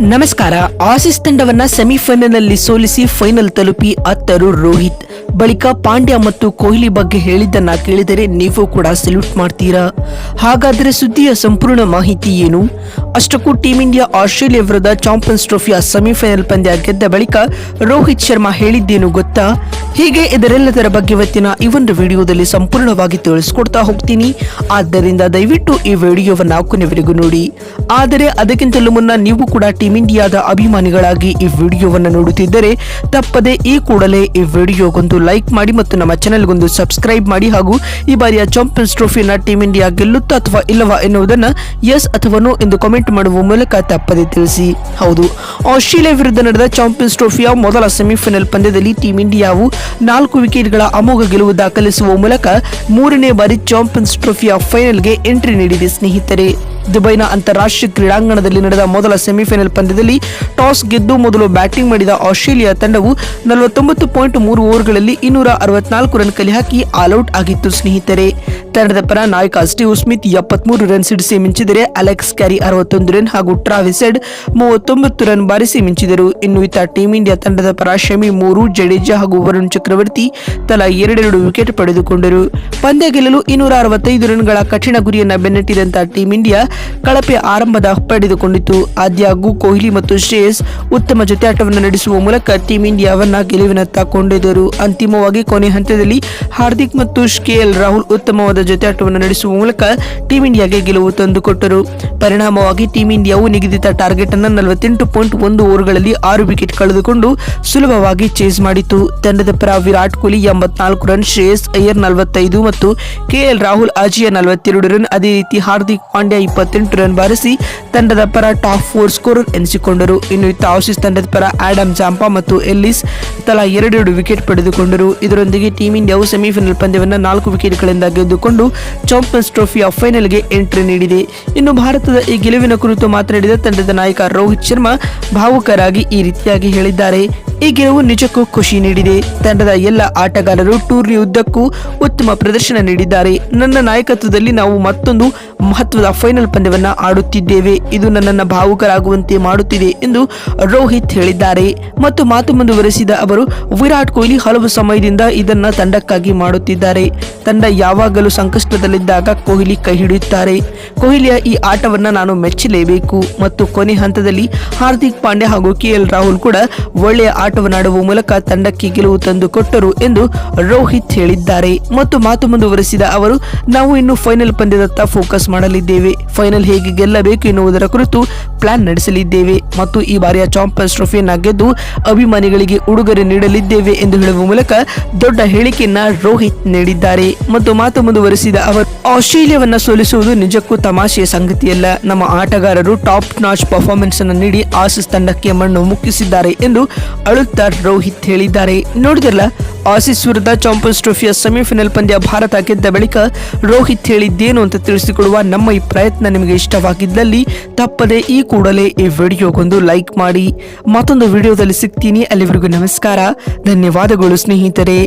ನಮಸ್ಕಾರ. ಆಸಿಸ್ ತಂಡವನ್ನ ಸೆಮಿಫೈನಲ್ನಲ್ಲಿ ಸೋಲಿಸಿ ಫೈನಲ್ ತಲುಪಿ ಅತ್ತರು ರೋಹಿತ್. ಬಳಿಕ ಪಾಂಡ್ಯ ಮತ್ತು ಕೊಹ್ಲಿ ಬಗ್ಗೆ ಹೇಳಿದ್ದನ್ನ ಕೇಳಿದರೆ ನೀವು ಕೂಡ ಸೆಲ್ಯೂಟ್ ಮಾಡ್ತೀರಾ? ಹಾಗಾದರೆ ಸುದ್ದಿಯ ಸಂಪೂರ್ಣ ಮಾಹಿತಿ ಏನು? ಅಷ್ಟಕ್ಕೂ ಟೀಂ ಇಂಡಿಯಾ ಆಸ್ಟ್ರೇಲಿಯಾ ವಿರುದ್ಧ ಚಾಂಪಿಯನ್ಸ್ ಟ್ರೋಫಿಯ ಸೆಮಿಫೈನಲ್ ಪಂದ್ಯ ಗೆದ್ದ ಬಳಿಕ ರೋಹಿತ್ ಶರ್ಮಾ ಹೇಳಿದ್ದೇನು ಗೊತ್ತಾ? ಹೀಗೆ ಇದರೆಲ್ಲದರ ಬಗ್ಗೆ ಇವತ್ತಿನ ಈ ಒಂದು ವಿಡಿಯೋದಲ್ಲಿ ಸಂಪೂರ್ಣವಾಗಿ ತಿಳಿಸ್ಕೊಡ್ತಾ ಹೋಗ್ತೀನಿ. ಆದ್ದರಿಂದ ದಯವಿಟ್ಟು ಈ ವಿಡಿಯೋವನ್ನು ಕೊನೆವರೆಗೂ ನೋಡಿ. ಆದರೆ ಅದಕ್ಕಿಂತಲೂ ಮುನ್ನ ನೀವು ಕೂಡ ಟೀಂ ಇಂಡಿಯಾದ ಅಭಿಮಾನಿಗಳಾಗಿ ಈ ವಿಡಿಯೋವನ್ನು ನೋಡುತ್ತಿದ್ದರೆ ತಪ್ಪದೆ ಈ ಕೂಡಲೇ ಈ ವಿಡಿಯೋಗೊಂದು ಲೈಕ್ ಮಾಡಿ ಮತ್ತು ನಮ್ಮ ಚಾನೆಲ್ಗೊಂದು ಸಬ್ಸ್ಕ್ರೈಬ್ ಮಾಡಿ ಹಾಗೂ ಈ ಬಾರಿಯ ಚಾಂಪಿಯನ್ಸ್ ಟ್ರೋಫಿನ ಟೀಮ್ ಇಂಡಿಯಾ ಗೆಲ್ಲುತ್ತಾ ಅಥವಾ ಇಲ್ಲವಾ ಎನ್ನುವುದನ್ನು ಎಸ್ ಅಥವಾ ನೋ ಎಂದು ಕಾಮೆಂಟ್ ಮಾಡುವ ಮೂಲಕ ತಪ್ಪದೆ ತಿಳಿಸಿ. ಹೌದು. ಆಸ್ಟ್ರೇಲಿಯಾ ವಿರುದ್ಧ ನಡೆದ ಚಾಂಪಿಯನ್ಸ್ ಟ್ರೋಫಿಯ ಮೊದಲ ಸೆಮಿಫೈನಲ್ ಪಂದ್ಯದಲ್ಲಿ ಟೀಂ ಇಂಡಿಯಾವು ನಾಲ್ಕು ವಿಕೆಟ್ಗಳ ಅಮೋಘ ಗೆಲುವು ದಾಖಲಿಸುವ ಮೂಲಕ ಮೂರನೇ ಬಾರಿ ಚಾಂಪಿಯನ್ಸ್ ಟ್ರೋಫಿಯ ಫೈನಲ್ಗೆ ಎಂಟ್ರಿ ನೀಡಿದೆ ಸ್ನೇಹಿತರೆ. ದುಬೈನ ಅಂತಾರಾಷ್ಟ್ರೀಯ ಕ್ರೀಡಾಂಗಣದಲ್ಲಿ ನಡೆದ ಮೊದಲ ಸೆಮಿಫೈನಲ್ ಪಂದ್ಯದಲ್ಲಿ ಟಾಸ್ ಗೆದ್ದು ಮೊದಲು ಬ್ಯಾಟಿಂಗ್ ಮಾಡಿದ ಆಸ್ಟ್ರೇಲಿಯಾ ತಂಡವು ನಲವತ್ತೊಂಬತ್ತು ಪಾಯಿಂಟ್ ಮೂರು ಓವರ್ಗಳಲ್ಲಿ ಇನ್ನೂರ ಅರವತ್ನಾಲ್ಕು ರನ್ ಕಲೆ ಹಾಕಿ ಆಲ್ಔಟ್ ಆಗಿತ್ತು, ಸ್ನೇಹಿತರೆ. ತಂಡದ ಪರ ನಾಯಕ ಸ್ಟೀವ್ ಸ್ಮಿತ್ ಎಪ್ಪತ್ಮೂರು ರನ್ ಸಿಡಿಸಿ ಮಿಂಚಿದರೆ ಅಲೆಕ್ಸ್ ಕ್ಯಾರಿ ಅರವತ್ತೊಂದು ರನ್ ಹಾಗೂ ಟ್ರಾವಿಸ್ ಹೆಡ್ ಮೂವತ್ತೊಂಬತ್ತು ರನ್ ಬಾರಿಸಿ ಮಿಂಚಿದರು. ಇನ್ನು ಇತ್ತ ಟೀಂ ಇಂಡಿಯಾ ತಂಡದ ಪರ ಶಮಿ ಮೂರು, ಜಡೇಜಾ ಹಾಗೂ ವರುಣ್ ಚಕ್ರವರ್ತಿ ತಲಾ ಎರಡೆರಡು ವಿಕೆಟ್ ಪಡೆದುಕೊಂಡರು. ಪಂದ್ಯ ಗೆಲ್ಲಲು ಇನ್ನೂರ ಅರವತ್ತೈದು ರನ್ಗಳ ಕಠಿಣ ಗುರಿಯನ್ನು ಬೆನ್ನಟ್ಟಿದಂತಹ ಟೀಂ ಇಂಡಿಯಾ ಕಳಪೆ ಆರಂಭದ ಪಡೆದುಕೊಂಡಿತು. ಆದ್ಯಾಗೂ ಕೊಹ್ಲಿ ಮತ್ತು ಶ್ರೇಯಸ್ ಉತ್ತಮ ಜೊತೆಯಾಟವನ್ನು ನಡೆಸುವ ಮೂಲಕ ಟೀಂ ಇಂಡಿಯಾವನ್ನ ಗೆಲುವಿನತ್ತ ಕೊಂಡೊಯ್ದರು. ಅಂತಿಮವಾಗಿ ಕೊನೆ ಹಂತದಲ್ಲಿ ಹಾರ್ದಿಕ್ ಮತ್ತು ಕೆಎಲ್ ರಾಹುಲ್ ಉತ್ತಮವಾದ ಜೊತೆಯಾಟವನ್ನು ನಡೆಸುವ ಮೂಲಕ ಟೀಂ ಇಂಡಿಯಾಗೆ ಗೆಲುವು ತಂದುಕೊಟ್ಟರು. ಪರಿಣಾಮವಾಗಿ ಟೀಂ ಇಂಡಿಯಾವು ನಿಗದಿತ ಟಾರ್ಗೆಟ್ ಅನ್ನು ನಲವತ್ತೆಂಟು ಪಾಯಿಂಟ್ ಒಂದು ಓವರ್ಗಳಲ್ಲಿ ಆರು ವಿಕೆಟ್ ಕಳೆದುಕೊಂಡು ಸುಲಭವಾಗಿ ಚೇಸ್ ಮಾಡಿತು ತಂಡದ ಪರ ವಿರಾಟ್ ಕೊಹ್ಲಿ ಎಂಬತ್ನಾಲ್ಕು ರನ್, ಶ್ರೇಯಸ್ ಅಯ್ಯರ್ ನಲವತ್ತೈದು ಮತ್ತು ಕೆಎಲ್ ರಾಹುಲ್ ಅಜಿಯ ನಲವತ್ತೆರಡು ರನ್. ಅದೇ ರೀತಿ ಹಾರ್ದಿಕ್ ಪಾಂಡ್ಯ ಇಪ್ಪತ್ತೆಂಟು ರನ್ ಬಾರಿಸಿ ತಂಡದ ಪರ ಟಾಪ್ ಫೋರ್ ಸ್ಕೋರರ್ ಎನಿಸಿಕೊಂಡರು. ಇನ್ನು ಇತ್ತ ಆಶಿಸ್ ತಂಡದ ಪರ ಆಡಮ್ ಜಾಂಪಾ ಮತ್ತು ಎಲ್ಲಿಸ್ ತಲಾ ಎರಡೆರಡು ವಿಕೆಟ್ ಪಡೆದುಕೊಂಡರು. ಇದರೊಂದಿಗೆ ಟೀಮ್ ಇಂಡಿಯಾವು ಸೆಮಿಫೈನಲ್ ಪಂದ್ಯವನ್ನು ನಾಲ್ಕು ವಿಕೆಟ್ಗಳಿಂದ ಗೆದ್ದುಕೊಂಡು ಚಾಂಪಿಯನ್ಸ್ ಟ್ರೋಫಿಯ ಫೈನಲ್ಗೆ ಎಂಟ್ರಿ ನೀಡಿದೆ. ಇನ್ನು ಭಾರತದ ಈ ಗೆಲುವಿನ ಕುರಿತು ಮಾತನಾಡಿದ ತಂಡದ ನಾಯಕ ರೋಹಿತ್ ಶರ್ಮಾ ಭಾವುಕರಾಗಿ ಈ ರೀತಿಯಾಗಿ ಹೇಳಿದ್ದಾರೆ. ಈ ಗೆಲುವು ನಿಜಕ್ಕೂ ಖುಷಿ ನೀಡಿದೆ. ತಂಡದ ಎಲ್ಲ ಆಟಗಾರರು ಟೂರ್ನಿ ಉದ್ದಕ್ಕೂ ಉತ್ತಮ ಪ್ರದರ್ಶನ ನೀಡಿದ್ದಾರೆ. ನನ್ನ ನಾಯಕತ್ವದಲ್ಲಿ ನಾವು ಮತ್ತೊಂದು ಮಹತ್ವದ ಫೈನಲ್ ಪಂದ್ಯವನ್ನ ಆಡುತ್ತಿದ್ದೇವೆ. ಇದು ನನ್ನನ್ನು ಭಾವುಕರಾಗುವಂತೆ ಮಾಡುತ್ತಿದೆ ಎಂದು ರೋಹಿತ್ ಹೇಳಿದ್ದಾರೆ. ಮತ್ತು ಮಾತು ಮುಂದುವರೆಸಿದ ಅವರು, ವಿರಾಟ್ ಕೊಹ್ಲಿ ಹಲವು ಸಮಯದಿಂದ ಇದನ್ನ ತಂಡಕ್ಕಾಗಿ ಮಾಡುತ್ತಿದ್ದಾರೆ. ತಂಡ ಯಾವಾಗಲೂ ಸಂಕಷ್ಟದಲ್ಲಿದ್ದಾಗ ಕೊಹ್ಲಿ ಕೈ ಹಿಡಿಯುತ್ತಾರೆ. ಕೊಹ್ಲಿಯ ಈ ಆಟವನ್ನ ನಾನು ಮೆಚ್ಚಲೇಬೇಕು. ಮತ್ತು ಕೊನೆ ಹಂತದಲ್ಲಿ ಹಾರ್ದಿಕ್ ಪಾಂಡ್ಯ ಹಾಗೂ ಕೆಎಲ್ ರಾಹುಲ್ ಕೂಡ ಒಳ್ಳೆಯ ಆಟವನ್ನಾಡುವ ಮೂಲಕ ತಂಡಕ್ಕೆ ಗೆಲುವು ತಂದು ಕೊಟ್ಟರು ಎಂದು ರೋಹಿತ್ ಹೇಳಿದ್ದಾರೆ. ಮತ್ತು ಮಾತು ಮುಂದುವರೆಸಿದ ಅವರು, ನಾವು ಇನ್ನು ಫೈನಲ್ ಪಂದ್ಯದತ್ತ ಫೋಕಸ್ ಮಾಡಲಿದ್ದೇವೆ. ಫೈನಲ್ ಹೇಗೆ ಗೆಲ್ಲಬೇಕು ಎನ್ನುವುದರ ಕುರಿತು ಪ್ಲಾನ್ ನಡೆಸಲಿದ್ದೇವೆ. ಮತ್ತು ಈ ಬಾರಿಯ ಚಾಂಪಿಯನ್ಸ್ ಟ್ರೋಫಿಯನ್ನ ಗೆದ್ದು ಅಭಿಮಾನಿಗಳಿಗೆ ಉಡುಗೊರೆ ನೀಡಲಿದ್ದೇವೆ ಎಂದು ಹೇಳುವ ಮೂಲಕ ದೊಡ್ಡ ಹೇಳಿಕೆಯನ್ನ ರೋಹಿತ್ ನೀಡಿದ್ದಾರೆ. ಮತ್ತು ಮಾತು ಮುಂದುವರೆಸಿದ ಅವರು, ಆಸ್ಟ್ರೇಲಿಯಾವನ್ನ ಸೋಲಿಸುವುದು ನಿಜಕ್ಕೂ ತಮಾಷೆಯ ಸಂಗತಿಯಲ್ಲ. ನಮ್ಮ ಆಟಗಾರರು ಟಾಪ್ ನಾಚ್ ಪರ್ಫಾರ್ಮೆನ್ಸ್ ಅನ್ನು ನೀಡಿ ಆಸಿಸ್ ತಂಡಕ್ಕೆ ಮಣ್ಣು ಮುಕ್ಕಿಸಿದ್ದಾರೆ ಎಂದು ಅಳುತ್ತಾ ರೋಹಿತ್ ಹೇಳಿದ್ದಾರೆ. ನೋಡಿದ್ರಲ್ಲ, ಆಸೀಸ್ ವಿರುದ್ಧ ಚಾಂಪಿಯನ್ಸ್ ಟ್ರೋಫಿಯ ಸೆಮಿಫೈನಲ್ ಪಂದ್ಯ ಭಾರತ ಗೆದ್ದ ಬಳಿಕ ರೋಹಿತ್ ಹೇಳಿದ್ದೇನು ಅಂತ ತಿಳಿಸಿಕೊಡುವ ನಮ್ಮ ಈ ಪ್ರಯತ್ನ ನಿಮಗೆ ಇಷ್ಟವಾಗಿದ್ದಲ್ಲಿ ತಪ್ಪದೆ ಈ ಕೂಡಲೇ ಈ ವಿಡಿಯೋಗೊಂದು ಲೈಕ್ ಮಾಡಿ. ಮತ್ತೊಂದು ವಿಡಿಯೋದಲ್ಲಿ ಸಿಗ್ತೀನಿ. ಅಲ್ಲಿವರೆಗೂ ನಮಸ್ಕಾರ. ಧನ್ಯವಾದಗಳು ಸ್ನೇಹಿತರೆ.